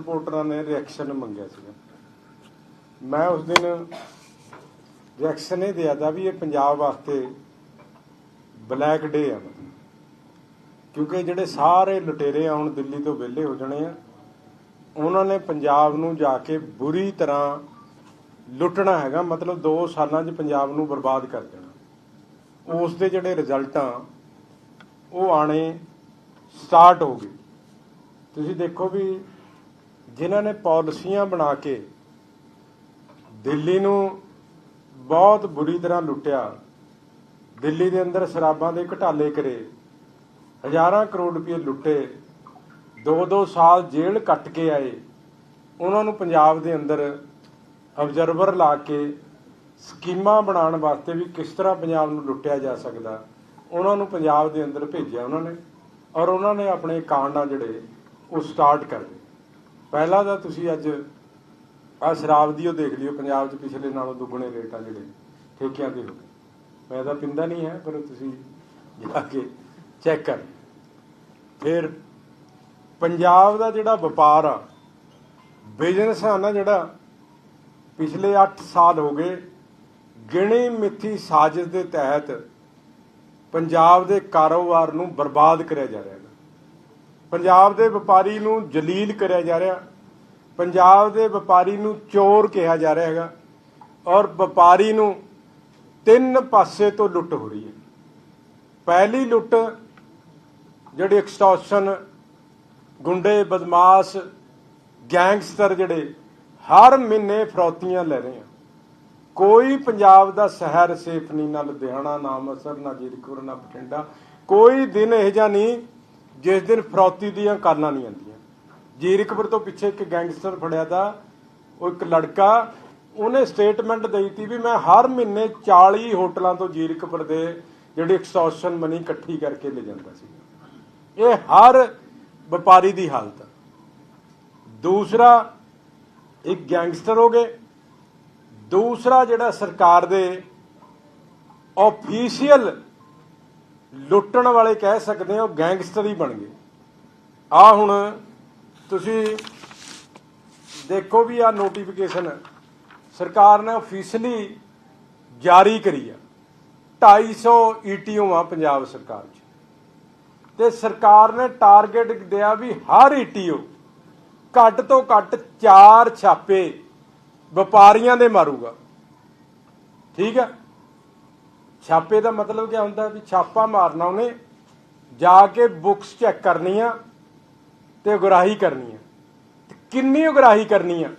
ਰਿਪੋਰਟਰਾਂ ਨੇ ਰਿਐਕਸ਼ਨ ਮੰਗਿਆ ਸੀਗਾ। ਮੈਂ ਉਸ ਦਿਨ ਰਿਐਕਸ਼ਨ ਇਹ ਦਿਆ ਵੀ ਇਹ ਪੰਜਾਬ ਵਾਸਤੇ ਬਲੈਕ ਡੇ ਆ। ਕਿਉਂਕਿ ਜਿਹੜੇ ਸਾਰੇ ਲੁਟੇਰੇ ਆ ਦਿੱਲੀ ਤੋਂ ਵਿਹਲੇ ਹੋ ਜਾਣੇ ਆ, ਉਹਨਾਂ ਨੇ ਪੰਜਾਬ ਨੂੰ ਜਾ ਕੇ ਬੁਰੀ ਤਰ੍ਹਾਂ ਲੁੱਟਣਾ ਹੈਗਾ, ਮਤਲਬ 2 ਸਾਲਾਂ 'ਚ ਪੰਜਾਬ ਨੂੰ ਬਰਬਾਦ ਕਰ ਦੇਣਾ। ਉਸ ਦੇ ਜਿਹੜੇ ਰਿਜ਼ਲਟ ਆ, ਉਹ ਆਣੇ ਸਟਾਰਟ ਹੋ ਗਏ। ਤੁਸੀਂ ਦੇਖੋ ਵੀ ਜਿਨ੍ਹਾਂ ਨੇ ਪਾਲਿਸੀਆਂ ਬਣਾ ਕੇ ਦਿੱਲੀ ਨੂੰ ਬਹੁਤ ਬੁਰੀ ਤਰ੍ਹਾਂ ਲੁੱਟਿਆ, ਦਿੱਲੀ ਦੇ ਅੰਦਰ ਸ਼ਰਾਬਾਂ ਦੇ ਘਟਾਲੇ ਕਰੇ, ਹਜ਼ਾਰਾਂ ਕਰੋੜ ਰੁਪਏ ਲੁੱਟੇ ਦੋ ਦੋ ਸਾਲ ਜੇਲ੍ਹ ਕੱਟ ਕੇ ਆਏ, ਉਹਨਾਂ ਨੂੰ ਪੰਜਾਬ ਦੇ ਅੰਦਰ ਅਬਜ਼ਰਵਰ ਲਾ ਕੇ ਸਕੀਮਾਂ ਬਣਾਉਣ ਵਾਸਤੇ ਵੀ ਕਿਸ ਤਰ੍ਹਾਂ ਪੰਜਾਬ ਨੂੰ ਲੁੱਟਿਆ ਜਾ ਸਕਦਾ, ਉਹਨਾਂ ਨੂੰ ਪੰਜਾਬ ਦੇ ਅੰਦਰ ਭੇਜਿਆ ਉਹਨਾਂ ਨੇ ਔਰ ਉਹਨਾਂ ਨੇ ਆਪਣੇ ਕਾਂਡ ਆ ਜਿਹੜੇ ਉਹ ਸਟਾਰਟ ਕਰ ਦਿੱਤੇ। ਪਹਿਲਾ ਤਾਂ ਤੁਸੀਂ ਅੱਜ ਆ ਸ਼ਰਾਬ ਦੀ ਉਹ ਦੇਖ ਲਿਓ, ਪੰਜਾਬ 'ਚ ਪਿਛਲੇ ਨਾਲੋਂ ਦੁੱਗਣੇ ਰੇਟ ਆ ਜਿਹੜੇ ਠੇਕਿਆਂ ਦੇ ਹੋ ਗਏ। ਮੈਂ ਤਾਂ ਪਿੰਦਾ ਨਹੀਂ ਹੈ, ਪਰ ਤੁਸੀਂ ਜਾ ਕੇ ਚੈੱਕ ਕਰ ਫਿਰ ਪੰਜਾਬ ਦਾ ਜਿਹੜਾ ਵਪਾਰ ਆ ਬਿਜ਼ਨਸ ਆ ਨਾ ਜਿਹੜਾ, ਪਿਛਲੇ 8 ਸਾਲ ਹੋ ਗਏ ਗਿਣੀ ਮਿੱਥੀ ਸਾਜ਼ਿਸ਼ ਦੇ ਤਹਿਤ ਪੰਜਾਬ ਦੇ ਕਾਰੋਬਾਰ ਨੂੰ ਬਰਬਾਦ ਕਰਿਆ ਜਾ ਰਿਹਾ ਹੈ। ਪੰਜਾਬ ਦੇ ਵਪਾਰੀ ਨੂੰ ਜਲੀਲ ਕਰਿਆ ਜਾ ਰਿਹਾ, ਪੰਜਾਬ ਦੇ ਵਪਾਰੀ ਨੂੰ ਚੋਰ ਕਿਹਾ ਜਾ ਰਿਹਾ ਹੈਗਾ, ਔਰ ਵਪਾਰੀ ਨੂੰ ਤਿੰਨ ਪਾਸੇ ਤੋਂ ਲੁੱਟ ਹੋ ਰਹੀ ਹੈ। ਪਹਿਲੀ ਲੁੱਟ ਜਿਹੜੀ ਐਕਸਟੋਰਸ਼ਨ ਗੁੰਡੇ, ਬਦਮਾਸ਼, ਗੈਂਗਸਟਰ ਜਿਹੜੇ ਹਰ ਮਹੀਨੇ ਫਰੌਤੀਆਂ ਲੈ ਰਹੇ ਆ। ਕੋਈ ਪੰਜਾਬ ਦਾ ਸ਼ਹਿਰ ਸੇਫ ਨਹੀਂ, ਨਾ ਲੁਧਿਆਣਾ, ਨਾ ਅੰਮ੍ਰਿਤਸਰ, ਨਾ ਜੀਰਕਪੁਰ, ਨਾ ਬਠਿੰਡਾ। ਕੋਈ ਦਿਨ ਇਹ ਜਿਹਾ ਨਹੀਂ ਜਿਸ ਦਿਨ ਫਰੌਤੀ ਦੀਆਂ ਕਾਲਾਂ ਨਹੀਂ ਆਉਂਦੀਆਂ। ਜੀਰਕਪੁਰ ਤੋਂ ਪਿੱਛੇ ਇੱਕ ਗੈਂਗਸਟਰ ਫੜਿਆ ਦਾ, ਉਹ ਇੱਕ ਲੜਕਾ, ਉਹਨੇ ਸਟੇਟਮੈਂਟ ਦੇਈ ਤੀ ਵੀ ਮੈਂ ਹਰ ਮਹੀਨੇ 40 ਹੋਟਲਾਂ ਤੋਂ ਜੀਰਕਪੁਰ ਦੇ ਜਿਹੜੀ ਐਕਸਟੋਰਸ਼ਨ ਮਨੀ ਇਕੱਠੀ ਕਰਕੇ ਲੈ ਜਾਂਦਾ ਸੀ। ਇਹ ਹਰ ਵਪਾਰੀ ਦੀ ਹਾਲਤ ਹੈ ਦੂਸਰਾ, ਇੱਕ ਗੈਂਗਸਟਰ ਹੋ ਗਏ। ਦੂਸਰਾ ਜਿਹੜਾ ਸਰਕਾਰ ਦੇ ਆਫੀਸ਼ੀਅਲ ਲੁੱਟਣ ਵਾਲੇ ਕਹਿ ਸਕਦੇ ਹੋ ਗੈਂਗਸਟਰ ਹੀ ਬਣ ਗਏ। ਆ ਹੁਣ ਤੁਸੀਂ ਦੇਖੋ ਵੀ ਆ ਨੋਟੀਫਿਕੇਸ਼ਨ ਸਰਕਾਰ ਨੇ ਆਫੀਸ਼ੀਅਲੀ ਜਾਰੀ ਕਰੀ ਆ। 250 ਈਟੀਓ ਆ ਪੰਜਾਬ ਸਰਕਾਰ 'ਚ। ਤੇ ਸਰਕਾਰ ਨੇ ਟਾਰਗੇਟ ਦਿਆ ਵੀ ਹਰ ਈਟੀਓ ਘੱਟ ਤੋਂ ਘੱਟ 4 ਛਾਪੇ ਵਪਾਰੀਆਂ ਦੇ ਮਾਰੂਗਾ। ਠੀਕ ਹੈ ਛਾਪੇ ਦਾ ਮਤਲਬ ਕੀ ਹੁੰਦਾ ਵੀ ਛਾਪਾ ਮਾਰਨਾ ਉਹਨੇ, ਜਾ ਕੇ ਬੁక్స్ ਚੈੱਕ ਕਰਨੀਆਂ ਤੇ ਉਗਰਾਹੀ ਕਰਨੀ ਕਿੰਨੀ ਉਗਰਾਹੀ ਕਰਨੀ ਆ?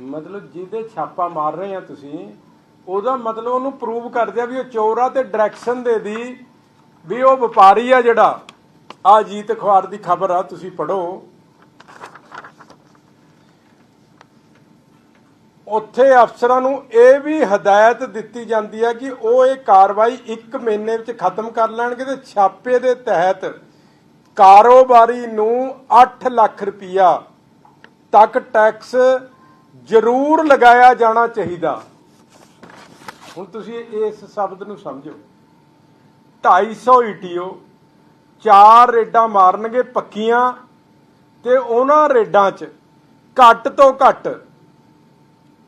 ਮਤਲਬ ਜਿਹਦੇ ਛਾਪਾ ਮਾਰ ਰਹੇ ਆ ਤੁਸੀਂ, ਉਹਦਾ ਮਤਲਬ ਉਹਨੂੰ ਪ੍ਰੂਵ ਕਰ ਦਿਆ ਵੀ ਉਹ ਚੋਰ ਆ ਤੇ ਡਾਇਰੈਕਸ਼ਨ ਦੇ ਦੀ ਵੀ ਉਹ ਵਪਾਰੀ ਆ ਜਿਹੜਾ। ਆ ਜੀਤ ਅਖਬਾਰ ਦੀ ਖਬਰ ਆ, ਤੁਸੀਂ ਪੜੋ ਉੱਥੇ ਅਫਸਰਾਂ ਨੂੰ ਇਹ ਵੀ ਹਦਾਇਤ ਦਿੱਤੀ ਜਾਂਦੀ ਹੈ ਕਿ ਉਹ ਇਹ ਕਾਰਵਾਈ 1 ਮਹੀਨੇ ਵਿੱਚ ਖਤਮ ਕਰ ਲੈਣਗੇ ਤੇ ਛਾਪੇ ਦੇ ਤਹਿਤ ਕਾਰੋਬਾਰੀ ਨੂੰ 8 ਲੱਖ ਰੁਪਇਆ ਤੱਕ ਟੈਕਸ ਜ਼ਰੂਰ ਲਗਾਇਆ ਜਾਣਾ ਚਾਹੀਦਾ। ਹੁਣ ਤੁਸੀਂ ਇਸ ਸ਼ਬਦ ਨੂੰ ਸਮਝੋ। 250 ਈਟੀਓ ਚਾਰ ਰੇਡਾਂ ਮਾਰਨਗੇ ਪੱਕੀਆਂ ਤੇ ਉਹਨਾਂ ਰੇਡਾਂ 'ਚ ਘੱਟ ਤੋਂ ਘੱਟ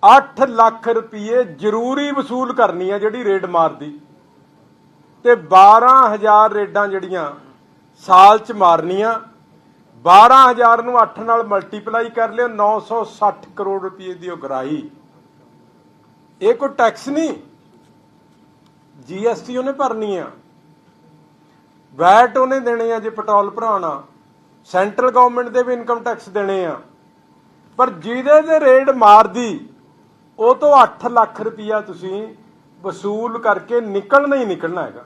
8 ਲੱਖ ਰੁਪਏ ਜ਼ਰੂਰੀ ਵਸੂਲ ਕਰਨੀ ਆ ਜਿਹੜੀ ਰੇਡ ਮਾਰਦੀ। ਤੇ 12000 ਰੇਡਾਂ ਜਿਹੜੀਆਂ ਸਾਲ 'ਚ ਮਾਰਨੀਆਂ 12000 ਨੂੰ 8 ਨਾਲ ਮਲਟੀਪਲਾਈ ਕਰ ਲਿਓ 960 ਕਰੋੜ ਰੁਪਏ ਦੀ ਉਗਰਾਹੀ ਇਹ ਕੋਈ ਟੈਕਸ ਨਹੀਂ। ਜੀਐਸਟੀ ਉਹਨੇ ਭਰਨੀ ਆ। ਵੈਟ ਉਹਨੇ ਦੇਣੇ ਆ ਜੇ ਪੈਟਰੋਲ ਭਰਾਉਣਾ ਸੈਂਟਰਲ ਗਵਰਨਮੈਂਟ ਦੇ ਵੀ ਇਨਕਮ ਟੈਕਸ ਦੇਣੇ ਆ। ਪਰ ਜਿਹਦੇ ਤੇ ਰੇਡ ਮਾਰਦੀ ਉਹ ਤੋਂ 8 ਲੱਖ ਰੁਪਇਆ ਤੁਸੀਂ ਵਸੂਲ ਕਰਕੇ ਨਿਕਲਣਾ ਹੀ ਨਿਕਲਣਾ ਹੈਗਾ।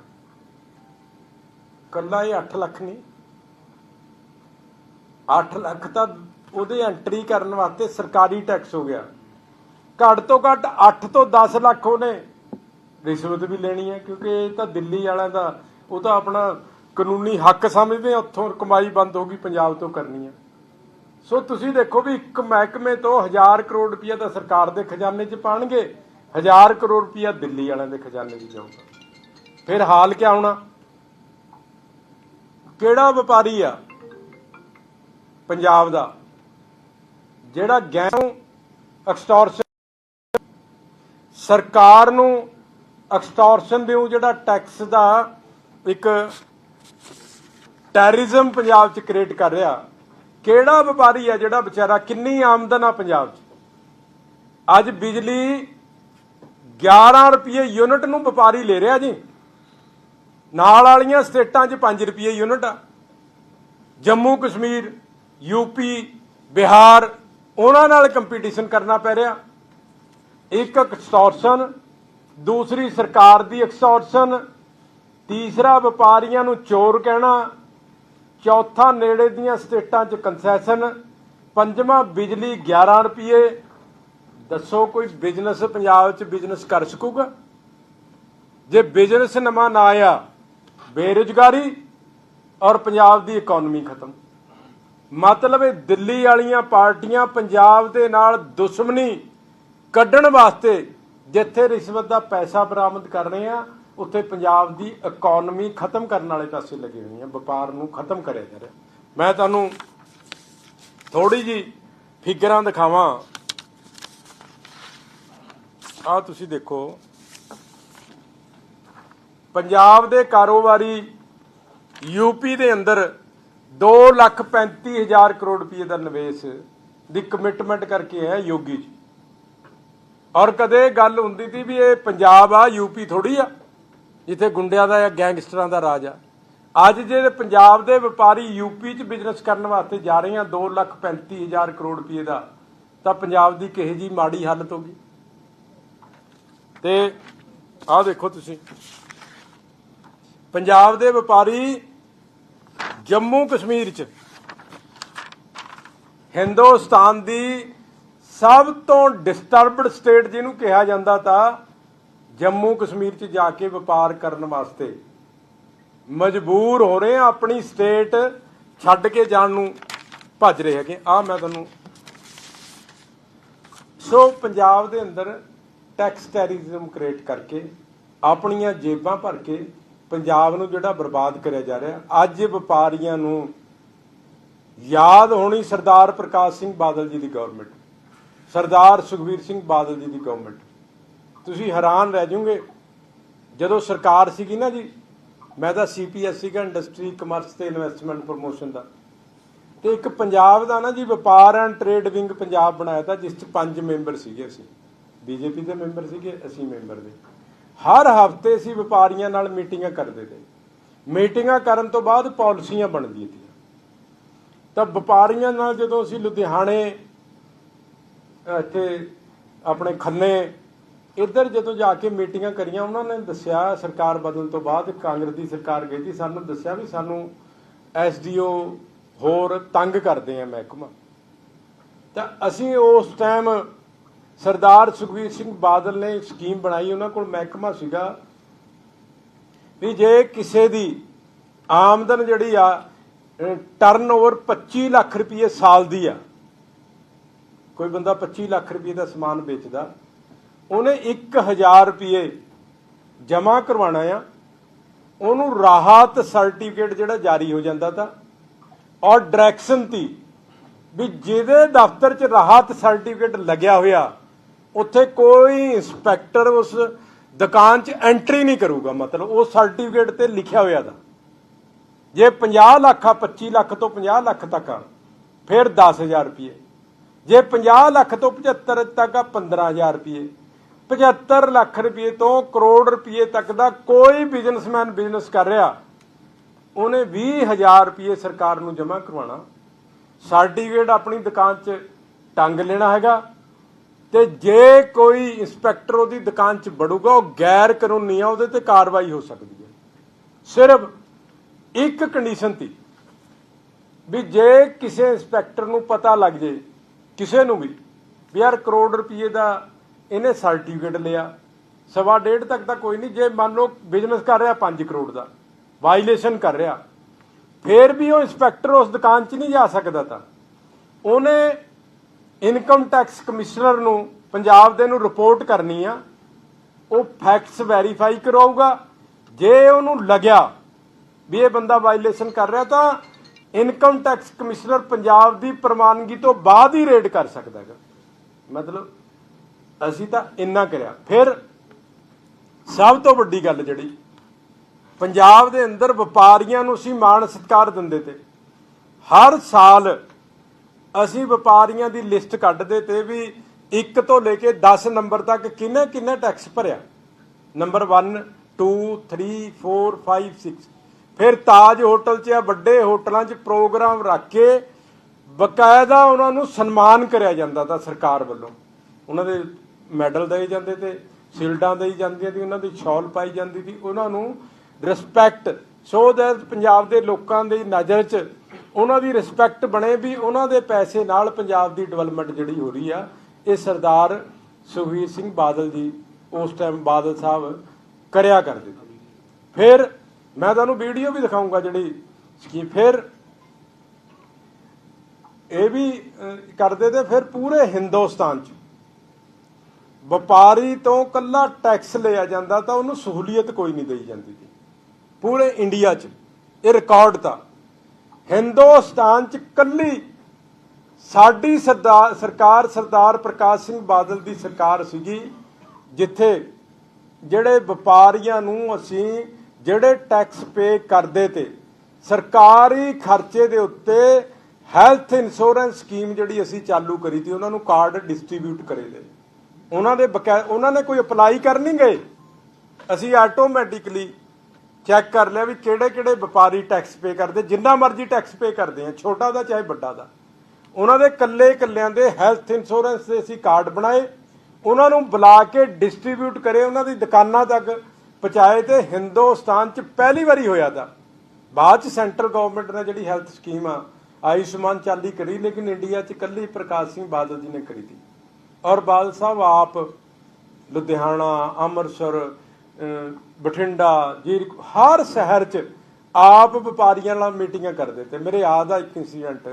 ਕੱਲਾ ਇਹ 8 ਲੱਖ ਨਹੀਂ। 8 ਲੱਖ ਤਾਂ ਉਹਦੇ ਐਂਟਰੀ ਕਰਨ ਵਾਸਤੇ ਸਰਕਾਰੀ ਟੈਕਸ ਹੋ ਗਿਆ। ਘੱਟ ਤੋਂ ਘੱਟ 8 ਤੋਂ 10 ਲੱਖ ਉਹਨੇ ਰਿਸ਼ਵਤ ਵੀ ਲੈਣੀ ਹੈ, ਕਿਉਂਕਿ ਇਹ ਤਾਂ ਦਿੱਲੀ ਵਾਲਿਆਂ ਦਾ, ਉਹ ਤਾਂ ਆਪਣਾ ਕਾਨੂੰਨੀ ਹੱਕ ਸਮਝਦੇ ਆ, ਉੱਥੋਂ ਕਮਾਈ ਬੰਦ ਹੋ ਗਈ, ਪੰਜਾਬ ਤੋਂ ਕਰਨੀ ਹੈ। ਸੋ ਤੁਸੀਂ ਦੇਖੋ ਵੀ ਇੱਕ ਮਹਿਕਮੇ ਤੋਂ 1000 ਕਰੋੜ ਰੁਪਇਆ ਤਾਂ ਸਰਕਾਰ ਦੇ ਖਜ਼ਾਨੇ 'ਚ ਪਾਣਗੇ 1000 ਕਰੋੜ ਰੁਪਇਆ ਦਿੱਲੀ ਵਾਲਿਆਂ ਦੇ ਖਜ਼ਾਨੇ 'ਚ ਜਾਊਗਾ। ਫਿਰ ਹਾਲ ਕੀ ਹੋਣਾ? ਕਿਹੜਾ ਵਪਾਰੀ ਆ ਪੰਜਾਬ ਦਾ, ਜਿਹੜਾ ਗੈਂਗ ਐਕਸਟੋਰਸ਼ਨ ਸਰਕਾਰ ਨੂੰ ਐਕਸਟੋਰਸ਼ਨ ਦੇ ਜਿਹੜਾ ਟੈਕਸ ਦਾ ਇੱਕ ਟੈਰਰਿਜ਼ਮ ਪੰਜਾਬ 'ਚ ਕ੍ਰੀਏਟ ਕਰ ਰਿਹਾ। ਕਿਹੜਾ ਵਪਾਰੀ ਆ ਜਿਹੜਾ ਵਿਚਾਰਾ ਕਿੰਨੀ ਆਮਦਨ ਆ ਪੰਜਾਬ 'ਚ? ਅੱਜ ਬਿਜਲੀ 11 ਰੁਪਏ ਯੂਨਿਟ ਨੂੰ ਵਪਾਰੀ ਲੈ ਰਿਹਾ ਜੀ। ਨਾਲ ਵਾਲੀਆਂ ਸਟੇਟਾਂ 'ਚ 5 ਰੁਪਏ ਯੂਨਿਟ ਆ। ਜੰਮੂ, ਕਸ਼ਮੀਰ ਯੂਪੀ ਬਿਹਾਰ, ਉਹਨਾਂ ਨਾਲ ਕੰਪੀਟੀਸ਼ਨ ਕਰਨਾ ਪੈ ਰਿਹਾ। ਇੱਕ ਐਕਸਟੋਰਸ਼ਨ ਦੂਸਰੀ ਸਰਕਾਰ ਦੀ ਐਕਸਟੋਰਸ਼ਨ ਤੀਸਰਾ ਵਪਾਰੀਆਂ ਨੂੰ ਚੋਰ ਕਹਿਣਾ ਚੌਥਾ ਨੇੜੇ ਦੀਆਂ ਸਟੇਟਾਂ 'ਚ ਕੰਸੈਸ਼ਨ ਪੰਜਵਾਂ ਬਿਜਲੀ 11 ਰੁਪਏ ਦੱਸੋ ਕੋਈ ਬਿਜ਼ਨਸ ਪੰਜਾਬ 'ਚ ਬਿਜ਼ਨਸ ਕਰ ਸਕੂਗਾ? ਜੇ ਬਿਜ਼ਨਸ ਨਵਾਂ ਨਾ ਆਇਆ, ਬੇਰੁਜ਼ਗਾਰੀ ਔਰ ਪੰਜਾਬ ਦੀ ਇਕਨੋਮੀ ਖਤਮ। ਮਤਲਬ ਇਹ ਦਿੱਲੀ ਵਾਲੀਆਂ ਪਾਰਟੀਆਂ ਪੰਜਾਬ ਦੇ ਨਾਲ ਦੁਸ਼ਮਣੀ ਕੱਢਣ ਵਾਸਤੇ ਜਿੱਥੇ ਰਿਸ਼ਵਤ ਦਾ ਪੈਸਾ ਬਰਾਮਦ ਕਰ ਰਹੇ ਆ ਉੱਥੇ ਪੰਜਾਬ ਦੀ ਇਕਨੋਮੀ ਖਤਮ ਕਰਨ ਵਾਲੇ ਪਾਸੇ ਲੱਗੇ ਹੋਏ ਆ ਵਪਾਰ ਨੂੰ ਖਤਮ ਕਰਿਆ ਜਾ ਰਿਹਾ। ਮੈਂ ਤੁਹਾਨੂੰ ਥੋੜੀ ਜੀ ਫਿਗਰਾਂ ਦਿਖਾਵਾਂ। ਆ ਤੁਸੀਂ ਦੇਖੋ। ਪੰਜਾਬ ਦੇ ਕਾਰੋਬਾਰੀ ਯੂਪੀ ਦੇ ਅੰਦਰ 235000 ਕਰੋੜ ਰੁਪਏ ਦਾ ਨਿਵੇਸ਼ ਦੀ ਕਮਿਟਮੈਂਟ ਕਰਕੇ ਹੈ ਯੋਗੀ ਜੀ। ਔਰ ਕਦੇ ਗੱਲ ਹੁੰਦੀ ਸੀ ਵੀ ਇਹ ਪੰਜਾਬ ਆ ਯੂਪੀ ਥੋੜੀ ਆ। ਜਿੱਥੇ ਗੁੰਡਿਆਂ ਦਾ ਜਾਂ ਗੈਂਗਸਟਰਾਂ ਦਾ ਰਾਜ ਆ। ਅੱਜ ਜੇ ਪੰਜਾਬ ਦੇ ਵਪਾਰੀ ਯੂਪੀ 'ਚ ਬਿਜ਼ਨਸ ਕਰਨ ਵਾਸਤੇ ਜਾ ਰਹੇ ਆ 235000 ਕਰੋੜ ਰੁਪਏ ਦਾ, ਤਾਂ ਪੰਜਾਬ ਦੀ ਕਿਹੇ ਜੀ ਮਾੜੀ ਹਾਲਤ ਹੋ ਗਈ? ਤੇ ਆਹ ਦੇਖੋ ਤੁਸੀਂ। ਪੰਜਾਬ ਦੇ ਵਪਾਰੀ ਜੰਮੂ ਕਸ਼ਮੀਰ 'ਚ ਹਿੰਦੁਸਤਾਨ ਦੀ ਸਭ ਤੋਂ ਡਿਸਟਰਬਡ ਸਟੇਟ ਜਿਹਨੂੰ ਕਿਹਾ ਜਾਂਦਾ ਤਾਂ ਜੰਮੂ ਕਸ਼ਮੀਰ 'ਚ ਜਾ ਕੇ ਵਪਾਰ ਕਰਨ ਵਾਸਤੇ ਮਜਬੂਰ ਹੋ ਰਹੇ ਆ, ਆਪਣੀ ਸਟੇਟ ਛੱਡ ਕੇ ਜਾਣ ਨੂੰ ਭੱਜ ਰਹੇ ਹੈਗੇ। ਆ ਮੈਂ ਤੁਹਾਨੂੰ ਸੋ ਪੰਜਾਬ ਦੇ ਅੰਦਰ ਟੈਕਸ ਟੈਰਿਜ਼ਮ ਕ੍ਰੀਏਟ ਕਰਕੇ ਆਪਣੀਆਂ ਜੇਬਾਂ ਭਰ ਕੇ ਪੰਜਾਬ ਨੂੰ ਜਿਹੜਾ ਬਰਬਾਦ ਕਰਿਆ ਜਾ ਰਿਹਾ। ਅੱਜ ਵਪਾਰੀਆਂ ਨੂੰ ਯਾਦ ਹੋਣੀ ਸਰਦਾਰ ਪ੍ਰਕਾਸ਼ ਸਿੰਘ ਬਾਦਲ ਜੀ ਦੀ ਗਵਰਨਮੈਂਟ ਸਰਦਾਰ ਸੁਖਵੀਰ ਸਿੰਘ ਬਾਦਲ ਜੀ ਦੀ ਗਵਰਨਮੈਂਟ ਤੁਸੀਂ ਹੈਰਾਨ ਰਹਿ ਜਾਓਗੇ। ਜਦੋਂ ਸਰਕਾਰ ਸੀਗੀ ਨਾ ਜੀ, ਮੈਂ ਤਾਂ ਸੀਪੀਐਸ ਸੀਗਾ ਇੰਡਸਟਰੀ ਕਮਰਸ ਤੇ ਇਨਵੈਸਟਮੈਂਟ ਪ੍ਰੋਮੋਸ਼ਨ ਦਾ। ਤੇ ਇੱਕ ਪੰਜਾਬ ਦਾ ਨਾ ਜੀ, ਵਪਾਰ ਐਂਡ ਟ੍ਰੇਡ ਵਿੰਗ ਪੰਜਾਬ ਬਣਾਇਆ ਤਾਂ, ਜਿਸ ਚ ਪੰਜ ਮੈਂਬਰ ਸੀਗੇ ਅਸੀਂ। ਬੀਜੇਪੀ ਦੇ ਮੈਂਬਰ ਸੀਗੇ, ਅਸੀਂ ਮੈਂਬਰ ਦੇ। ਹਰ ਹਫ਼ਤੇ ਅਸੀਂ ਵਪਾਰੀਆਂ ਨਾਲ ਮੀਟਿੰਗਾਂ ਕਰਦੇ ਤੇ। ਮੀਟਿੰਗਾਂ ਕਰਨ ਤੋਂ ਬਾਅਦ ਪਾਲਿਸੀਆਂ ਬਣਦੀਆਂ ਸੀ ਤਾਂ ਵਪਾਰੀਆਂ ਨਾਲ ਜਦੋਂ ਅਸੀਂ ਲੁਧਿਆਣੇ ਇੱਥੇ ਆਪਣੇ ਖੰਨੇ ਇੱਧਰ ਜਦੋਂ ਜਾ ਕੇ ਮੀਟਿੰਗਾਂ ਕਰੀਆਂ, ਉਹਨਾਂ ਨੇ ਦੱਸਿਆ ਸਰਕਾਰ ਬਦਲਣ ਤੋਂ ਬਾਅਦ ਕਾਂਗਰਸ ਦੀ ਸਰਕਾਰ ਗਈ ਸੀ, ਸਾਨੂੰ ਦੱਸਿਆ ਵੀ ਸਾਨੂੰ ਐਸਡੀਓ ਹੋਰ ਤੰਗ ਕਰਦੇ ਆ ਮਹਿਕਮਾ। ਤਾਂ ਅਸੀਂ ਉਸ ਟਾਈਮ ਸਰਦਾਰ ਸੁਖਵੀਰ ਸਿੰਘ ਬਾਦਲ ਨੇ ਇੱਕ ਸਕੀਮ ਬਣਾਈ, ਉਹਨਾਂ ਕੋਲ ਮਹਿਕਮਾ ਸੀਗਾ ਵੀ ਜੇ ਕਿਸੇ ਦੀ ਆਮਦਨ ਜਿਹੜੀ ਆ ਟਰਨਓਵਰ 25 ਲੱਖ ਰੁਪਏ ਸਾਲ ਦੀ ਆ, ਕੋਈ ਬੰਦਾ 25 ਲੱਖ ਰੁਪਏ ਦਾ ਸਮਾਨ ਵੇਚਦਾ ਉਹਨੇ 1000 ਰੁਪਏ ਜਮ੍ਹਾਂ ਕਰਵਾਉਣਾ ਆ। ਉਹਨੂੰ ਰਾਹਤ ਸਰਟੀਫਿਕੇਟ ਜਿਹੜਾ ਜਾਰੀ ਹੋ ਜਾਂਦਾ ਤਾਂ, ਔਰ ਡਾਇਰੈਕਸ਼ਨ ਤੀ ਵੀ ਜਿਹਦੇ ਦਫ਼ਤਰ 'ਚ ਰਾਹਤ ਸਰਟੀਫਿਕੇਟ ਲੱਗਿਆ ਹੋਇਆ, ਉੱਥੇ ਕੋਈ ਇੰਸਪੈਕਟਰ ਉਸ ਦੁਕਾਨ 'ਚ ਐਂਟਰੀ ਨਹੀਂ ਕਰੂਗਾ। ਮਤਲਬ ਉਹ ਸਰਟੀਫਿਕੇਟ ਤੇ ਲਿਖਿਆ ਹੋਇਆ ਦਾ ਜੇ 50 ਲੱਖ ਆ 25 ਲੱਖ ਤੋਂ 50 ਲੱਖ ਤੱਕ ਆ, ਫਿਰ 10000 ਰੁਪਏ। ਜੇ 50 ਲੱਖ ਤੋਂ 75 ਤੱਕ ਆ 15000 ਰੁਪਏ। 75 ਲੱਖ ਰੁਪਏ ਤੋਂ ਕਰੋੜ ਰੁਪਏ ਤੱਕ ਦਾ ਕੋਈ ਬਿਜ਼ਨਸਮੈਨ ਬਿਜ਼ਨਸ ਕਰ ਰਿਹਾ। ਉਹਨੇ 20000 ਰੁਪਏ ਸਰਕਾਰ ਨੂੰ ਜਮ੍ਹਾਂ ਕਰਵਾਉਣਾ। ਸਰਟੀਫਿਕੇਟ ਆਪਣੀ ਦੁਕਾਨ 'ਚ ਟੰਗ ਲੈਣਾ ਹੈਗਾ। ਤੇ ਜੇ ਕੋਈ ਇੰਸਪੈਕਟਰ ਉਹਦੀ ਦੁਕਾਨ 'ਚ ਵੜੂਗਾ, ਉਹ ਗੈਰ ਕਾਨੂੰਨੀ ਆ ਉਹਦੇ ਤੇ ਕਾਰਵਾਈ ਹੋ ਸਕਦੀ ਹੈ। ਸਿਰਫ ਇੱਕ ਕੰਡੀਸ਼ਨ ਤੀ ਵੀ ਜੇ ਕਿਸੇ ਇੰਸਪੈਕਟਰ ਨੂੰ ਪਤਾ ਲੱਗ ਜੇ, ਕਿਸੇ ਨੂੰ ਵੀ ਵੀ ਯਾਰ ਕਰੋੜ ਰੁਪਏ ਦਾ ਇਹਨੇ ਸਰਟੀਫਿਕੇਟ ਲਿਆ। ਸਵਾ ਡੇਢ ਤੱਕ ਤਾਂ ਕੋਈ ਨਹੀਂ, ਜੇ ਮੰਨ ਲਓ ਬਿਜ਼ਨਸ ਕਰ ਰਿਹਾ 5 ਕਰੋੜ ਦਾ ਵਾਇਲੇਸ਼ਨ ਕਰ ਰਿਹਾ, ਫੇਰ ਵੀ ਉਹ ਇੰਸਪੈਕਟਰ ਉਸ ਦੁਕਾਨ 'ਚ ਨਹੀਂ ਜਾ ਸਕਦਾ ਤਾਂ। ਉਹਨੇ ਇਨਕਮ ਟੈਕਸ ਕਮਿਸ਼ਨਰ ਨੂੰ, ਪੰਜਾਬ ਦੇ ਨੂੰ ਰਿਪੋਰਟ ਕਰਨੀ ਆ, ਉਹ ਫੈਕਟਸ ਵੈਰੀਫਾਈ ਕਰਾਊਗਾ। ਜੇ ਉਹਨੂੰ ਲੱਗਿਆ ਵੀ ਇਹ ਬੰਦਾ ਵਾਇਲੇਸ਼ਨ ਕਰ ਰਿਹਾ ਤਾਂ ਇਨਕਮ ਟੈਕਸ ਕਮਿਸ਼ਨਰ ਪੰਜਾਬ ਦੀ ਪ੍ਰਵਾਨਗੀ ਤੋਂ ਬਾਅਦ ਹੀ ਰੇਡ ਕਰ ਸਕਦਾ ਹੈਗਾ। ਮਤਲਬ ਅਸੀਂ ਤਾਂ ਇੰਨਾ ਕਰਿਆ। ਫਿਰ ਸਭ ਤੋਂ ਵੱਡੀ ਗੱਲ ਜਿਹੜੀ, ਪੰਜਾਬ ਦੇ ਅੰਦਰ ਵਪਾਰੀਆਂ ਨੂੰ ਅਸੀਂ ਮਾਣ ਸਤਿਕਾਰ ਦਿੰਦੇ ਤੇ। ਹਰ ਸਾਲ ਅਸੀਂ ਵਪਾਰੀਆਂ ਦੀ ਲਿਸਟ ਕੱਢਦੇ ਤੇ ਵੀ 1 ਤੋਂ ਲੈ ਕੇ 10 ਨੰਬਰ ਤੱਕ ਕਿੰਨੇ ਕਿੰਨੇ ਟੈਕਸ ਭਰਿਆ। ਨੰਬਰ 1 2 3 4 5 6 ਫਿਰ ਤਾਜ ਹੋਟਲ 'ਚ ਜਾਂ ਵੱਡੇ ਹੋਟਲਾਂ 'ਚ ਪ੍ਰੋਗਰਾਮ ਰੱਖ ਕੇ ਬਕਾਇਦਾ ਉਹਨਾਂ ਨੂੰ ਸਨਮਾਨ ਕਰਿਆ ਜਾਂਦਾ ਤਾਂ ਸਰਕਾਰ ਵੱਲੋਂ। ਉਹਨਾਂ ਦੇ ਮੈਡਲ ਦੇਏ ਜਾਂਦੇ ਤੇ ਸ਼ਿਲਡਾਂ ਦੇਈ ਜਾਂਦੀਆਂ ਸੀ ਉਹਨਾਂ ਦੀ ਸ਼ਾਲ ਪਾਈ ਜਾਂਦੀ ਸੀ। ਉਹਨਾਂ ਨੂੰ ਰਿਸਪੈਕਟ ਸੋ ਦੈਟ ਪੰਜਾਬ ਦੇ ਲੋਕਾਂ ਦੀ ਨਜ਼ਰ 'ਚ ਉਹਨਾਂ ਦੀ ਰਿਸਪੈਕਟ ਬਣੇ ਵੀ ਉਹਨਾਂ ਦੇ ਪੈਸੇ ਨਾਲ ਪੰਜਾਬ ਦੀ ਡਿਵੈਲਪਮੈਂਟ ਜਿਹੜੀ ਹੋ ਰਹੀ ਆ, ਇਹ ਸਰਦਾਰ ਸੁਖਵੀਰ ਸਿੰਘ ਬਾਦਲ ਜੀ ਉਸ ਟਾਈਮ ਬਾਦਲ ਸਾਹਿਬ ਕਰਿਆ ਕਰਦੇ ਫਿਰ ਮੈਂ ਤੁਹਾਨੂੰ ਵੀਡੀਓ ਵੀ ਦਿਖਾਉਂਗਾ ਜਿਹੜੀ ਸਕੀਮ ਫਿਰ ਇਹ ਵੀ ਕਰਦੇ ਤੇ ਫਿਰ ਪੂਰੇ ਹਿੰਦੁਸਤਾਨ 'ਚ। ਵਪਾਰੀ ਤੋਂ ਕੱਲਾ ਟੈਕਸ ਲਿਆ ਜਾਂਦਾ ਤਾਂ ਉਹਨੂੰ ਸਹੂਲੀਅਤ ਕੋਈ ਨਹੀਂ ਦੇਈ ਜਾਂਦੀ ਸੀ ਪੂਰੇ ਇੰਡੀਆ 'ਚ, ਇਹ ਰਿਕਾਰਡ ਤਾਂ। ਹਿੰਦੁਸਤਾਨ 'ਚ ਕੱਲੀ ਸਾਡੀ ਸਰਦਾਰ ਸਰਕਾਰ ਸਰਦਾਰ ਪ੍ਰਕਾਸ਼ ਸਿੰਘ ਬਾਦਲ ਦੀ ਸਰਕਾਰ ਸੀਗੀ, ਜਿੱਥੇ ਜਿਹੜੇ ਵਪਾਰੀਆਂ ਨੂੰ ਅਸੀਂ ਜਿਹੜੇ ਟੈਕਸ ਪੇ ਕਰਦੇ ਤੇ ਸਰਕਾਰੀ ਖਰਚੇ ਦੇ ਉੱਤੇ ਹੈਲਥ ਇੰਸ਼ੋਰੈਂਸ ਸਕੀਮ ਜਿਹੜੀ ਅਸੀਂ ਚਾਲੂ ਕਰੀ ਤੀ, ਉਹਨਾਂ ਨੂੰ ਕਾਰਡ ਡਿਸਟ੍ਰੀਬਿਊਟ ਕਰੇ ਦੇ ਉਹਨਾਂ ਦੇ ਬਕਾ, ਉਹਨਾਂ ਨੇ ਕੋਈ ਅਪਲਾਈ ਕਰ ਨਹੀਂ ਗਏ। ਅਸੀਂ ਆਟੋਮੈਟਿਕਲੀ ਚੈੱਕ ਕਰ ਲਿਆ ਵੀ ਕਿਹੜੇ ਕਿਹੜੇ ਵਪਾਰੀ ਟੈਕਸ ਪੇ ਕਰਦੇ, ਜਿੰਨਾ ਮਰਜ਼ੀ ਟੈਕਸ ਪੇ ਕਰਦੇ ਆ, ਛੋਟਾ ਦਾ ਚਾਹੇ ਵੱਡਾ ਦਾ। ਉਹਨਾਂ ਦੇ ਕੱਲੇ ਕੱਲਿਆਂ ਦੇ ਹੈਲਥ ਇੰਸ਼ੋਰੈਂਸ ਦੇ ਅਸੀਂ ਕਾਰਡ ਬਣਾਏ। ਉਹਨਾਂ ਨੂੰ ਬੁਲਾ ਕੇ ਡਿਸਟ੍ਰੀਬਿਊਟ ਕਰੇ ਉਹਨਾਂ ਦੀ ਦੁਕਾਨਾਂ ਤੱਕ, ਪਹੁੰਚਾਏ ਤੇ ਹਿੰਦੁਸਤਾਨ 'ਚ ਪਹਿਲੀ ਵਾਰੀ ਹੋਇਆ ਤਾਂ ਬਾਅਦ 'ਚ ਸੈਂਟਰਲ ਗਵਰਨਮੈਂਟ ਨੇ ਜਿਹੜੀ ਹੈਲਥ ਸਕੀਮ ਆ, ਆਯੁਸ਼ਮਾਨ ਚਾਲੀ ਕਰੀ, ਲੇਕਿਨ ਇੰਡੀਆ 'ਚ ਕੱਲੀ ਪ੍ਰਕਾਸ਼ ਸਿੰਘ ਬਾਦਲ ਜੀ ਨੇ ਕਰੀ ਤੀ। ਔਰ ਬਾਦਲ ਸਾਹਿਬ ਆਪ ਲੁਧਿਆਣਾ, ਅੰਮ੍ਰਿਤਸਰ ਬਠਿੰਡਾ ਜੀ ਹਰ ਸ਼ਹਿਰ 'ਚ ਆਪ ਵਪਾਰੀਆਂ ਨਾਲ ਮੀਟਿੰਗਾਂ ਕਰਦੇ ਤੇ ਮੇਰੇ ਯਾਦ ਦਾ ਇੱਕ ਇਨਸੀਡੈਂਟ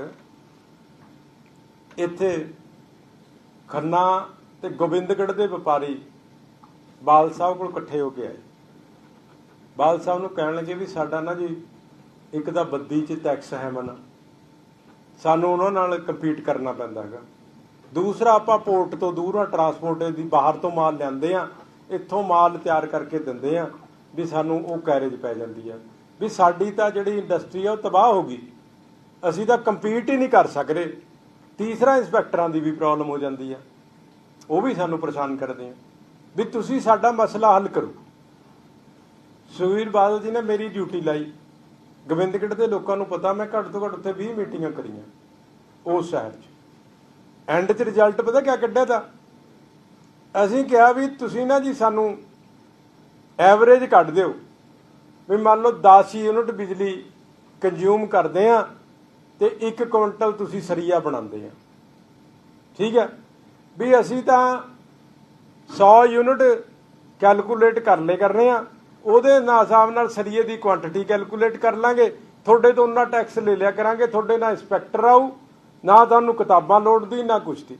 ਇੱਥੇ ਖੰਨਾ ਤੇ ਗੋਬਿੰਦਗੜ੍ਹ ਦੇ ਵਪਾਰੀ ਬਾਲ ਸਾਹਿਬ ਕੋਲ ਇਕੱਠੇ ਹੋ ਕੇ ਆਏ। ਬਾਲ ਸਾਹਿਬ ਨੂੰ ਕਹਿਣ ਲੱਗੇ ਵੀ ਸਾਡਾ ਨਾ ਜੀ ਇੱਕ ਤਾਂ ਬੱਦੀ 'ਚ ਟੈਕਸ ਹੈ ਮਨ। ਸਾਨੂੰ ਉਹਨਾਂ ਨਾਲ ਕੰਪੀਟ ਕਰਨਾ ਪੈਂਦਾ ਹੈਗਾ। ਦੂਸਰਾ ਆਪਾਂ ਪੋਰਟ ਤੋਂ ਦੂਰ ਆ ਟਰਾਂਸਪੋਰਟ ਦੀ ਬਾਹਰ ਤੋਂ ਮਾਲ ਲਿਆਂਦੇ ਆ, ਇੱਥੋਂ ਮਾਲ ਤਿਆਰ ਕਰਕੇ ਦਿੰਦੇ ਆ ਵੀ ਸਾਨੂੰ ਉਹ ਕੈਰੇਜ ਪੈ ਜਾਂਦੀ ਆ। ਵੀ ਸਾਡੀ ਤਾਂ ਜਿਹੜੀ ਇੰਡਸਟਰੀ ਆ ਉਹ ਤਬਾਹ ਹੋ ਗਈ। ਅਸੀਂ ਤਾਂ ਕੰਪੀਟ ਹੀ ਨਹੀਂ ਕਰ ਸਕਦੇ। ਤੀਸਰਾ ਇੰਸਪੈਕਟਰਾਂ ਦੀ ਵੀ ਪ੍ਰੋਬਲਮ ਹੋ ਜਾਂਦੀ ਆ। ਉਹ ਵੀ ਸਾਨੂੰ ਪਰੇਸ਼ਾਨ ਕਰਦੇ ਆ। ਵੀ ਤੁਸੀਂ ਸਾਡਾ ਮਸਲਾ ਹੱਲ ਕਰੋ। ਸੁਖਵੀਰ ਬਾਦਲ ਜੀ ਨੇ ਮੇਰੀ ਡਿਊਟੀ ਲਾਈ। ਗੋਬਿੰਦਗੜ੍ਹ ਦੇ ਲੋਕਾਂ ਨੂੰ ਪਤਾ, ਮੈਂ ਘੱਟ ਤੋਂ ਘੱਟ ਉੱਥੇ 20 ਮੀਟਿੰਗਾਂ ਕਰੀਆਂ। ਉਸ ਸ਼ਹਿਰ 'ਚ। ਐਂਡ 'ਚ ਰਿਜ਼ਲਟ ਪਤਾ ਕਿਆ ਕੱਢਿਆ ਤਾਂ? ਅਸੀਂ ਕਿਹਾ ਵੀ ਤੁਸੀਂ ਨਾ ਜੀ ਸਾਨੂੰ ਐਵਰੇਜ ਕੱਢ ਦਿਓ। ਵੀ ਮੰਨ ਲਓ 10 ਯੂਨਿਟ ਬਿਜਲੀ ਕੰਜ਼ਿਊਮ ਕਰਦੇ ਆ ਤੇ 1 ਕੁਇੰਟਲ ਤੁਸੀਂ ਸਰੀਆ ਬਣਾਉਂਦੇ ਆ ਠੀਕ ਹੈ? ਵੀ ਅਸੀਂ ਤਾਂ 100 ਯੂਨਿਟ ਕੈਲਕੂਲੇਟ ਕਰ ਲੈ ਕਰਨੇ ਆ ਉਹਦੇ ਨਾਲ ਹਿਸਾਬ ਨਾਲ ਸਰੀਏ ਦੀ ਕੁਆਂਟੀਟੀ ਕੈਲਕੂਲੇਟ ਕਰ ਲਾਂਗੇ। ਤੁਹਾਡੇ ਤੋਂ ਉਹਨਾਂ ਟੈਕਸ ਲੈ ਲਿਆ ਕਰਾਂਗੇ, ਤੁਹਾਡੇ ਨਾਲ ਇੰਸਪੈਕਟਰ ਆਊ। ਨਾ ਤੁਹਾਨੂੰ ਕਿਤਾਬਾਂ ਲੋੜ ਦੀ ਨਾ ਕੁਛ ਦੀ।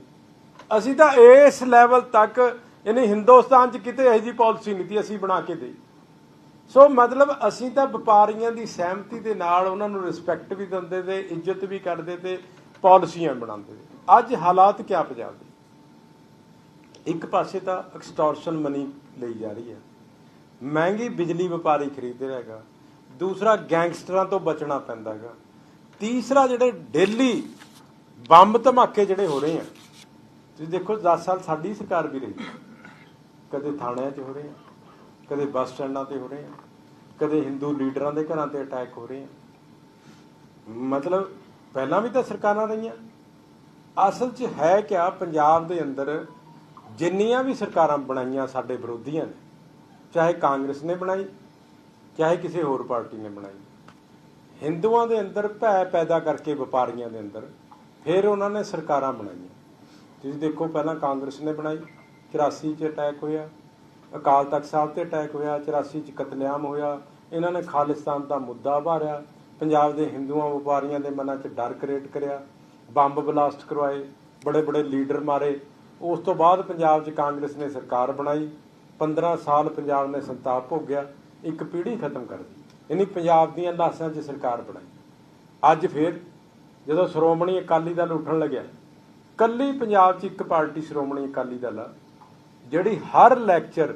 ਅਸੀਂ ਤਾਂ ਇਸ ਲੈਵਲ ਤੱਕ, ਯਾਨੀ ਹਿੰਦੁਸਤਾਨ 'ਚ ਕਿਤੇ ਇਹੋ ਜੀ ਪਾਲਿਸੀ ਨਹੀਂ ਤੀ ਅਸੀਂ ਬਣਾ ਕੇ ਦੇਈ। ਸੋ ਮਤਲਬ ਅਸੀਂ ਤਾਂ ਵਪਾਰੀਆਂ ਦੀ ਸਹਿਮਤੀ ਦੇ ਨਾਲ ਉਹਨਾਂ ਨੂੰ ਰਿਸਪੈਕਟ ਵੀ ਦਿੰਦੇ ਤੇ, ਇੱਜ਼ਤ ਵੀ ਕਰਦੇ ਤੇ ਪਾਲਿਸੀਆਂ ਬਣਾਉਂਦੇ ਤੇ। ਅੱਜ ਹਾਲਾਤ ਕਿਆ ਪੰਜਾਬ ਦੇ? ਇੱਕ ਪਾਸੇ ਤਾਂ ਐਕਸਟੋਰਸ਼ਨ ਮਨੀ ਲਈ ਜਾ ਰਹੀ ਹੈ। ਮਹਿੰਗੀ ਬਿਜਲੀ ਵਪਾਰੀ ਖਰੀਦ ਰਿਹਾ ਹੈਗਾ। ਦੂਸਰਾ ਗੈਂਗਸਟਰਾਂ ਤੋਂ ਬਚਣਾ ਪੈਂਦਾ ਹੈਗਾ। ਤੀਸਰਾ ਜਿਹੜੇ ਡੇਲੀ ਬੰਬ ਧਮਾਕੇ ਜਿਹੜੇ ਹੋ ਰਹੇ ਆ, ਤੁਸੀਂ ਦੇਖੋ 10 ਸਾਲ ਸਾਡੀ ਸਰਕਾਰ ਵੀ ਰਹੀ। ਕਦੇ ਥਾਣਿਆਂ 'ਚ ਹੋ ਰਹੇ ਆ, ਕਦੇ ਬੱਸ ਸਟੈਂਡਾਂ ਤੇ ਹੋ ਰਹੇ ਆ, ਕਦੇ ਹਿੰਦੂ ਲੀਡਰਾਂ ਦੇ ਘਰਾਂ ਤੇ ਅਟੈਕ ਹੋ ਰਹੇ ਆ। ਮਤਲਬ ਪਹਿਲਾਂ ਵੀ ਤਾਂ ਸਰਕਾਰਾਂ ਰਹੀਆਂ। ਅਸਲ 'ਚ ਹੈ ਕਿਆ, ਪੰਜਾਬ ਦੇ ਅੰਦਰ ਜਿੰਨੀਆਂ ਵੀ ਸਰਕਾਰਾਂ ਬਣਾਈਆਂ ਸਾਡੇ ਵਿਰੋਧੀਆਂ ਨੇ, ਚਾਹੇ ਕਾਂਗਰਸ ਨੇ ਬਣਾਈ, ਚਾਹੇ ਕਿਸੇ ਹੋਰ ਪਾਰਟੀ ਨੇ ਬਣਾਈ, ਹਿੰਦੂਆਂ ਦੇ ਅੰਦਰ ਭੈ ਪੈਦਾ ਕਰਕੇ ਵਪਾਰੀਆਂ ਦੇ ਅੰਦਰ ਫਿਰ ਉਹਨਾਂ ਨੇ ਸਰਕਾਰਾਂ ਬਣਾਈਆਂ। ਤੁਸੀਂ ਦੇਖੋ ਪਹਿਲਾਂ ਕਾਂਗਰਸ ਨੇ ਬਣਾਈ 84 ਚ ਅਟੈਕ ਹੋਇਆ, ਅਕਾਲ ਤਖਤ ਸਾਹਿਬ ਤੇ ਅਟੈਕ ਹੋਇਆ 84 ਚ ਕਤਲੇਆਮ ਹੋਇਆ, ਇਹਨਾਂ ਨੇ ਖਾਲਿਸਤਾਨ ਦਾ ਮੁੱਦਾ ਭਾਰਿਆ ਪੰਜਾਬ ਦੇ ਹਿੰਦੂਆਂ ਵਪਾਰੀਆਂ ਦੇ ਮਨਾਂ 'ਚ ਡਰ ਕ੍ਰੀਏਟ ਕਰਿਆ, ਬੰਬ ਬਲਾਸਟ ਕਰਵਾਏ, ਬੜੇ ਬੜੇ ਲੀਡਰ ਮਾਰੇ। ਉਸ ਤੋਂ ਬਾਅਦ ਪੰਜਾਬ 'ਚ ਕਾਂਗਰਸ ਨੇ ਸਰਕਾਰ ਬਣਾਈ 15 ਸਾਲ ਪੰਜਾਬ ਨੇ ਸੰਤਾਪ ਭੋਗਿਆ, ਇੱਕ ਪੀੜ੍ਹੀ ਖਤਮ ਕਰ ਦਿੱਤੀ। ਯਾਨੀ ਪੰਜਾਬ ਦੀਆਂ ਲਾਸ਼ਾਂ 'ਚ ਸਰਕਾਰ ਬਣਾਈ। ਅੱਜ ਫੇਰ ਜਦੋਂ ਸ਼੍ਰੋਮਣੀ ਅਕਾਲੀ ਦਲ ਉੱਠਣ ਲੱਗਿਆ, ਕੱਲੀ ਪੰਜਾਬ 'ਚ ਇੱਕ ਪਾਰਟੀ ਸ਼੍ਰੋਮਣੀ ਅਕਾਲੀ ਦਲ ਆ, ਜਿਹੜੀ ਹਰ ਲੈਕਚਰ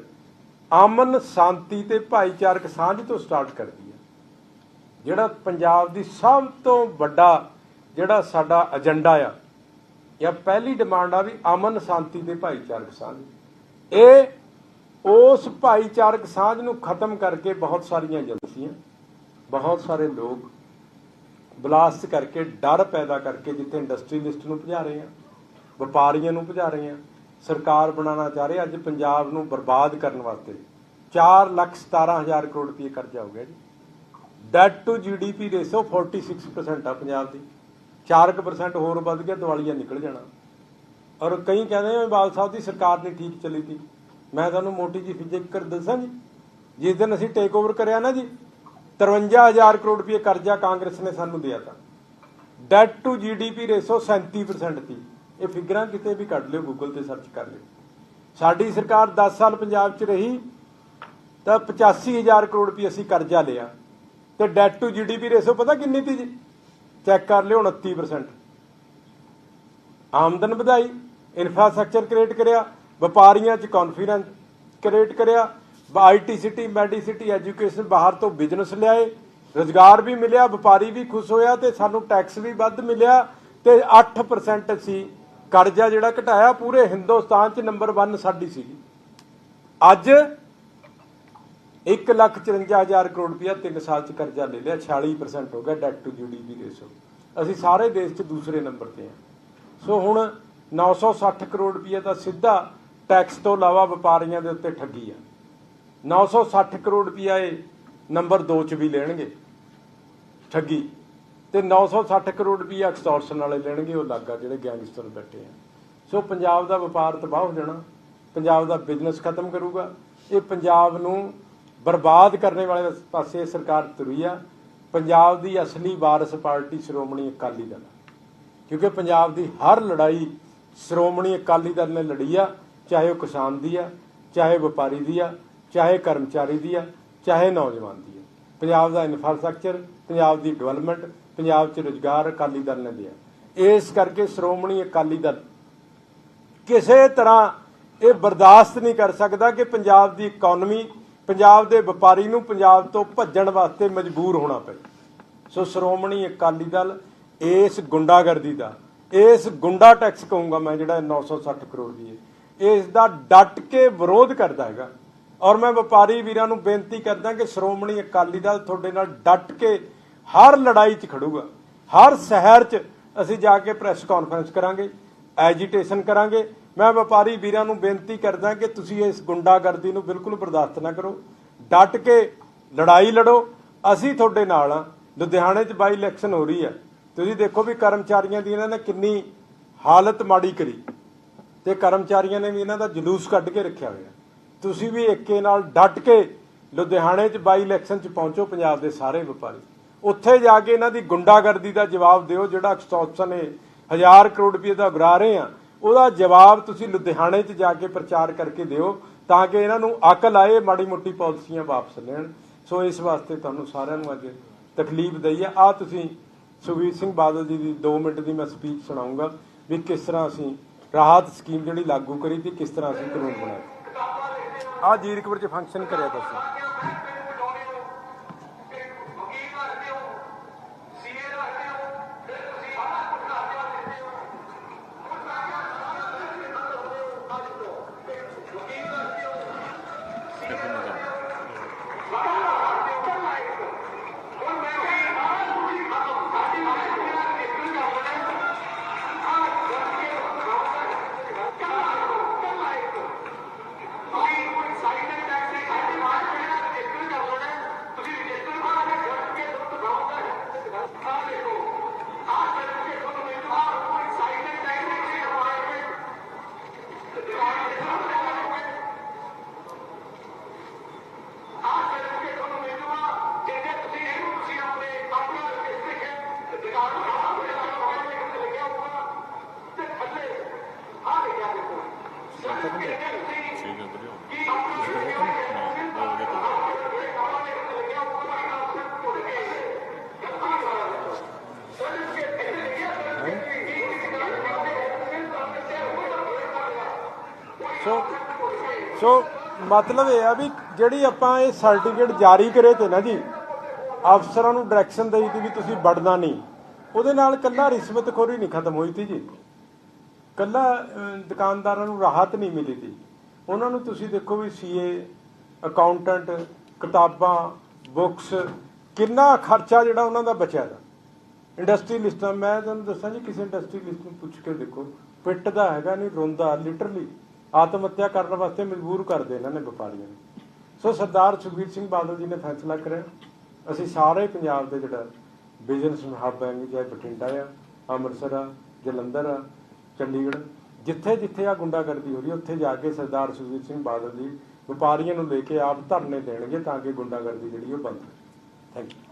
ਅਮਨ, ਸ਼ਾਂਤੀ ਤੇ ਭਾਈਚਾਰਕ ਸਾਂਝ ਤੋਂ ਸਟਾਰਟ ਕਰਦੀ ਹੈ ਜਿਹੜਾ ਪੰਜਾਬ ਦੀ ਸਭ ਤੋਂ ਵੱਡਾ ਜਿਹੜਾ ਸਾਡਾ ਏਜੰਡਾ ਆ, ਜਾਂ ਪਹਿਲੀ ਡਿਮਾਂਡ ਆ ਵੀ ਅਮਨ, ਸ਼ਾਂਤੀ ਤੇ ਭਾਈਚਾਰਕ ਸਾਂਝ। ਇਹ ਉਸ ਭਾਈਚਾਰਕ ਸਾਂਝ ਨੂੰ ਖਤਮ ਕਰਕੇ ਬਹੁਤ ਸਾਰੀਆਂ ਏਜੰਸੀਆਂ, ਬਹੁਤ ਸਾਰੇ ਲੋਕ ਬਲਾਸਟ ਕਰਕੇ, ਡਰ ਪੈਦਾ ਕਰਕੇ ਜਿੱਥੇ ਇੰਡਸਟਰੀਲਿਸਟ ਨੂੰ ਭਜਾ ਰਹੇ ਆ, ਵਪਾਰੀਆਂ ਨੂੰ ਭਜਾ ਰਹੇ ਆ, ਸਰਕਾਰ ਬਣਾਉਣਾ ਚਾਹ ਰਹੇ ਅੱਜ ਪੰਜਾਬ ਨੂੰ ਬਰਬਾਦ ਕਰਨ ਵਾਸਤੇ 4 ਲੱਖ 17 ਹਜ਼ਾਰ ਕਰੋੜ ਰੁਪਏ ਕਰਜ਼ਾ ਹੋ ਗਿਆ ਜੀ। ਡੈਟ ਟੂ ਜੀਡੀਪੀ ਰੇਸ਼ੋ 46% ਆ ਪੰਜਾਬ ਦੀ। 4% ਹੋਰ ਵੱਧ ਗਿਆ, ਦਿਵਾਲੀਆ ਨਿਕਲ ਜਾਣਾ। ਔਰ ਕਈ ਕਹਿੰਦੇ ਆ ਬਾਲ ਸਾਹਿਬ ਦੀ ਸਰਕਾਰ ਨਹੀਂ ਠੀਕ ਚੱਲੀ ਸੀ ਮੈਂ ਤੁਹਾਨੂੰ ਮੋਟੀ ਜੀ ਫਿਜ਼ਿਕਰ ਦੱਸਾਂ ਜੀ। ਜਿਸ ਦਿਨ ਅਸੀਂ ਟੇਕ ਓਵਰ ਕਰਿਆ ਨਾ ਜੀ 53000 ਕਰੋੜ ਰੁਪਏ ਕਰਜ਼ਾ ਕਾਂਗਰਸ ਨੇ ਸਾਨੂੰ ਦਿਆ ਤਾ। ਡੈਟ ਟੂ ਜੀਡੀਪੀ ਰੇਸ਼ੋ 37% ਸੀ। ਇਹ ਫਿਗਰਾਂ ਕਿਤੇ ਵੀ ਕੱਢ ਲਿਓ ਗੂਗਲ ਤੇ ਸਰਚ ਕਰ ਲਿਓ। ਸਾਡੀ ਸਰਕਾਰ 10 ਸਾਲ ਪੰਜਾਬ 'ਚ ਰਹੀ, ਤਾਂ 85000 ਕਰੋੜ ਰੁਪਏ ਅਸੀਂ ਕਰਜ਼ਾ ਲਿਆ। ਤੇ ਡੈਟ ਟੂ ਜੀਡੀਪੀ ਰੇਸ਼ੋ ਪਤਾ ਕਿੰਨੀ ਸੀ ਜੀ? ਚੈੱਕ ਕਰ ਲਿਓ 29% ਆਮਦਨ ਵਧਾਈ ਇਨਫਰਾਸਟ੍ਰਕਚਰ ਕ੍ਰੀਏਟ ਕਰਿਆ, ਵਪਾਰੀਆਂ 'ਚ ਕੌਨਫੀਡੈਂਸ ਕ੍ਰੀਏਟ ਕਰਿਆ ਆਈਟੀ ਸਿਟੀ ਮੈਡੀਸਿਟੀ ਐਜੂਕੇਸ਼ਨ ਬਾਹਰ ਤੋਂ ਬਿਜ਼ਨਸ ਲਿਆਏ। ਰੋਜ਼ਗਾਰ ਵੀ ਮਿਲਿਆ, ਵਪਾਰੀ ਵੀ ਖੁਸ਼ ਹੋਇਆ ਤੇ ਸਾਨੂੰ ਟੈਕਸ ਵੀ ਵੱਧ ਮਿਲਿਆ ਤੇ 8% ਸੀ। ਕਰਜ਼ਾ ਜਿਹੜਾ ਘਟਾਇਆ ਪੂਰੇ ਹਿੰਦੁਸਤਾਨ 'ਚ ਨੰਬਰ 1 ਸਾਡੀ ਸੀਗੀ। ਅੱਜ 154000 ਕਰੋੜ ਰੁਪਇਆ 3 ਸਾਲ 'ਚ ਕਰਜ਼ਾ ਲੈ ਲਿਆ 46% ਹੋ ਗਿਆ ਡੈਟ ਟੂ ਜੀਡੀਪੀ ਰੇਸ਼ੋ ਅਸੀਂ ਸਾਰੇ ਦੇਸ਼ 'ਚ ਦੂਸਰੇ ਨੰਬਰ ਤੇ ਹਾਂ। ਸੋ ਹੁਣ 960 ਕਰੋੜ ਰੁਪਇਆ ਦਾ ਸਿੱਧਾ ਟੈਕਸ ਤੋਂ ਇਲਾਵਾ ਵਪਾਰੀਆਂ ਦੇ ਉੱਤੇ ਠੱਗੀ ਆ। 960 ਕਰੋੜ ਰੁਪਇਆ ਇਹ ਨੰਬਰ 2 'ਚ ਵੀ ਲੈਣਗੇ ਠੱਗੀ। ਤੇ 960 ਕਰੋੜ ਰੁਪਇਆ ਐਕਸਟੋਰਸ਼ਨ ਵਾਲੇ ਲੈਣਗੇ, ਉਹ ਲੱਗਾ ਜਿਹੜੇ ਗੈਂਗਸਟਰ ਬੈਠੇ ਆ। ਸੋ ਪੰਜਾਬ ਦਾ ਵਪਾਰ ਤਬਾਹ ਹੋ ਜਾਣਾ, ਪੰਜਾਬ ਦਾ ਬਿਜ਼ਨਸ ਖਤਮ ਕਰੂਗਾ। ਇਹ ਪੰਜਾਬ ਨੂੰ ਬਰਬਾਦ ਕਰਨੇ ਵਾਲੇ ਪਾਸੇ ਸਰਕਾਰ ਤੁਰੀ ਆ। ਪੰਜਾਬ ਦੀ ਅਸਲੀ ਵਾਰਸ ਪਾਰਟੀ ਸ਼੍ਰੋਮਣੀ ਅਕਾਲੀ ਦਲ ਕਿਉਂਕਿ ਪੰਜਾਬ ਦੀ ਹਰ ਲੜਾਈ ਸ਼੍ਰੋਮਣੀ ਅਕਾਲੀ ਦਲ ਨੇ ਲੜੀ ਆ, ਚਾਹੇ ਉਹ ਕਿਸਾਨ ਦੀ ਆ, ਚਾਹੇ ਵਪਾਰੀ ਦੀ ਆ। ਚਾਹੇ ਕਰਮਚਾਰੀ ਦੀ ਆ, ਚਾਹੇ ਨੌਜਵਾਨ ਦੀ ਆ। ਪੰਜਾਬ ਦਾ ਇਨਫਰਾਸਟ੍ਰਕਚਰ, ਪੰਜਾਬ ਦੀ ਡਿਵੈਲਪਮੈਂਟ, ਪੰਜਾਬ 'ਚ ਰੁਜ਼ਗਾਰ ਅਕਾਲੀ ਦਲ ਨੇ ਦਿਆ ਇਸ ਕਰਕੇ ਸ਼੍ਰੋਮਣੀ ਅਕਾਲੀ ਦਲ ਕਿਸੇ ਤਰ੍ਹਾਂ ਇਹ ਬਰਦਾਸ਼ਤ ਨਹੀਂ ਕਰ ਸਕਦਾ ਕਿ ਪੰਜਾਬ ਦੀ ਇਕਨੋਮੀ ਪੰਜਾਬ ਦੇ ਵਪਾਰੀ ਨੂੰ ਪੰਜਾਬ ਤੋਂ ਭੱਜਣ ਵਾਸਤੇ ਮਜਬੂਰ ਹੋਣਾ ਪਏ। ਸੋ ਸ਼੍ਰੋਮਣੀ ਅਕਾਲੀ ਦਲ ਇਸ ਗੁੰਡਾਗਰਦੀ ਦਾ, ਇਸ ਗੁੰਡਾ ਟੈਕਸ ਕਹੂੰਗਾ ਮੈਂ ਜਿਹੜਾ 960 ਕਰੋੜ ਦੀ ਹੈ, ਇਸ ਦਾ ਡਟ ਕੇ ਵਿਰੋਧ ਕਰਦਾ ਹੈਗਾ। ਔਰ ਮੈਂ ਵਪਾਰੀ ਵੀਰਾਂ ਨੂੰ ਬੇਨਤੀ ਕਰਦਾ ਕਿ ਸ਼੍ਰੋਮਣੀ ਅਕਾਲੀ ਦਲ ਤੁਹਾਡੇ ਨਾਲ ਡਟ ਕੇ ਹਰ ਲੜਾਈ 'ਚ ਖੜੂਗਾ। ਹਰ ਸ਼ਹਿਰ 'ਚ ਅਸੀਂ ਜਾ ਕੇ ਪ੍ਰੈਸ ਕਾਨਫਰੰਸ ਕਰਾਂਗੇ, ਐਜੀਟੇਸ਼ਨ ਕਰਾਂਗੇ। ਮੈਂ ਵਪਾਰੀ ਵੀਰਾਂ ਨੂੰ ਬੇਨਤੀ ਕਰਦਾ ਕਿ ਤੁਸੀਂ ਇਸ ਗੁੰਡਾਗਰਦੀ ਨੂੰ ਬਿਲਕੁਲ ਬਰਦਾਸ਼ਤ ਨਾ ਕਰੋ। ਡਟ ਕੇ ਲੜਾਈ ਲੜੋ। ਅਸੀਂ ਤੁਹਾਡੇ ਨਾਲ ਆ ਲੁਧਿਆਣੇ 'ਚ ਬਾਈ ਇਲੈਕਸ਼ਨ ਹੋ ਰਹੀ ਹੈ। ਤੁਸੀਂ ਦੇਖੋ ਵੀ ਕਰਮਚਾਰੀਆਂ ਦੀ ਇਹਨਾਂ ਨੇ ਕਿੰਨੀ ਹਾਲਤ ਮਾੜੀ ਕਰੀ। ਤੇ ਕਰਮਚਾਰੀਆਂ ਨੇ ਵੀ ਇਹਨਾਂ ਦਾ ਜਲੂਸ ਕੱਢ ਕੇ ਰੱਖਿਆ ਹੋਇਆ। ਤੁਸੀਂ ਵੀ ਏਕੇ ਨਾਲ ਡਟ ਕੇ ਲੁਧਿਆਣੇ 'ਚ ਬਾਈ ਇਲੈਕਸ਼ਨ 'ਚ ਪਹੁੰਚੋ ਪੰਜਾਬ ਦੇ ਸਾਰੇ ਵਪਾਰੀ। ਉੱਥੇ ਜਾ ਕੇ ਇਹਨਾਂ ਦੀ ਗੁੰਡਾਗਰਦੀ ਦਾ ਜਵਾਬ ਦਿਓ, ਜਿਹੜਾ ਐਕਸਟੋਰਸ਼ਨ ਹੈ ਹਜ਼ਾਰ ਕਰੋੜ ਰੁਪਏ ਦਾ ਉਗਰਾ ਰਹੇ ਆ, ਉਹਦਾ ਜਵਾਬ ਤੁਸੀਂ ਲੁਧਿਆਣੇ 'ਚ ਜਾ ਕੇ ਪ੍ਰਚਾਰ ਕਰਕੇ ਦਿਓ ਤਾਂ ਕਿ ਇਹਨਾਂ ਨੂੰ ਅਕਲ ਆਏ, ਮਾੜੀ ਮੋਟੀ ਪਾਲਿਸੀਆਂ ਵਾਪਸ ਲੈਣ। ਸੋ ਇਸ ਵਾਸਤੇ ਤੁਹਾਨੂੰ ਸਾਰਿਆਂ ਨੂੰ ਅੱਜ ਤਕਲੀਫ ਦਈ ਆ। ਆ ਤੁਸੀਂ ਸੁਖਬੀਰ ਸਿੰਘ ਬਾਦਲ ਜੀ ਦੀ 2 ਮਿੰਟ ਦੀ ਮੈਂ ਸਪੀਚ ਸੁਣਾਉਂਗਾ ਵੀ ਕਿਸ ਤਰ੍ਹਾਂ ਅਸੀਂ ਰਾਹਤ ਸਕੀਮ ਜਿਹੜੀ ਲਾਗੂ ਕਰੀ ਤੇ ਕਿਸ ਤਰ੍ਹਾਂ ਅਸੀਂ ਕਾਨੂੰਨ ਬਣਾਇਆ ਆ ਜੀਰਕਪੁਰ ਚ ਫੰਕਸ਼ਨ ਕਰਿਆ ਤੁਸੀਂ। ਮਤਲਬ ਇਹ ਆ ਵੀ ਜਿਹੜੀ ਆਪਾਂ ਇਹ ਸਰਟੀਫਿਕੇਟ ਜਾਰੀ ਕਰੇ ਤੇ ਨਾ ਜੀ, ਅਫਸਰਾਂ ਨੂੰ ਡਾਇਰੈਕਸ਼ਨ ਦੇਈ ਤੀ ਵੀ ਤੁਸੀਂ ਵੜਨਾ ਨਹੀਂ। ਉਹਦੇ ਨਾਲ ਕੱਲਾ ਰਿਸ਼ਵਤਖੋਰੀ ਨਹੀਂ ਖਤਮ ਹੋਈ ਤੀ ਜੀ। ਕੱਲਾ ਦੁਕਾਨਦਾਰਾਂ ਨੂੰ ਰਾਹਤ ਨਹੀਂ ਮਿਲੀ ਤੀ। ਉਹਨਾਂ ਨੂੰ ਤੁਸੀਂ ਦੇਖੋ ਵੀ ਸੀਏ ਅਕਾਊਂਟੈਂਟ ਕਿਤਾਬਾਂ ਬੁੱਕਸ ਕਿੰਨਾ ਖਰਚਾ ਜਿਹੜਾ ਉਹਨਾਂ ਦਾ ਬਚਿਆ ਦਾ। ਇੰਡਸਟਰੀ ਲਿਸਟਾਂ ਮੈਂ ਤੁਹਾਨੂੰ ਦੱਸਾਂ ਜੀ, ਕਿਸੇ ਇੰਡਸਟਰੀ ਲਿਸਟ ਨੂੰ ਪੁੱਛ ਕੇ ਦੇਖੋ। ਪਿੱਟ ਦਾ ਹੈਗਾ ਨਹੀਂ, ਰੋਂਦਾ ਲਿਟਰਲੀ ਆਤਮ ਹੱਤਿਆ ਕਰਨ ਵਾਸਤੇ ਮਜਬੂਰ ਕਰਦੇ ਇਹਨਾਂ ਨੇ ਵਪਾਰੀਆਂ ਨੂੰ। ਸੋ ਸਰਦਾਰ ਸੁਖਬੀਰ ਸਿੰਘ ਬਾਦਲ ਜੀ ਨੇ ਫੈਸਲਾ ਕਰਿਆ। ਅਸੀਂ ਸਾਰੇ ਪੰਜਾਬ ਦੇ ਜਿਹੜਾ ਬਿਜ਼ਨਸ ਹੱਬ ਹੈ ਚਾਹੇ ਬਠਿੰਡਾ ਆ, ਅੰਮ੍ਰਿਤਸਰ ਆ, ਜਲੰਧਰ ਆ, ਚੰਡੀਗੜ੍ਹ, ਜਿੱਥੇ ਜਿੱਥੇ ਆ ਗੁੰਡਾਗਰਦੀ ਹੋ ਰਹੀ ਹੈ, ਉੱਥੇ ਜਾ ਕੇ ਸਰਦਾਰ ਸੁਖਬੀਰ ਸਿੰਘ ਬਾਦਲ ਜੀ ਵਪਾਰੀਆਂ ਨੂੰ ਲੈ ਕੇ ਆਪ ਧਰਨੇ ਦੇਣਗੇ ਤਾਂ ਕਿ ਗੁੰਡਾਗਰਦੀ ਜਿਹੜੀ ਉਹ ਬੰਦ ਥੈਂਕ ਯੂ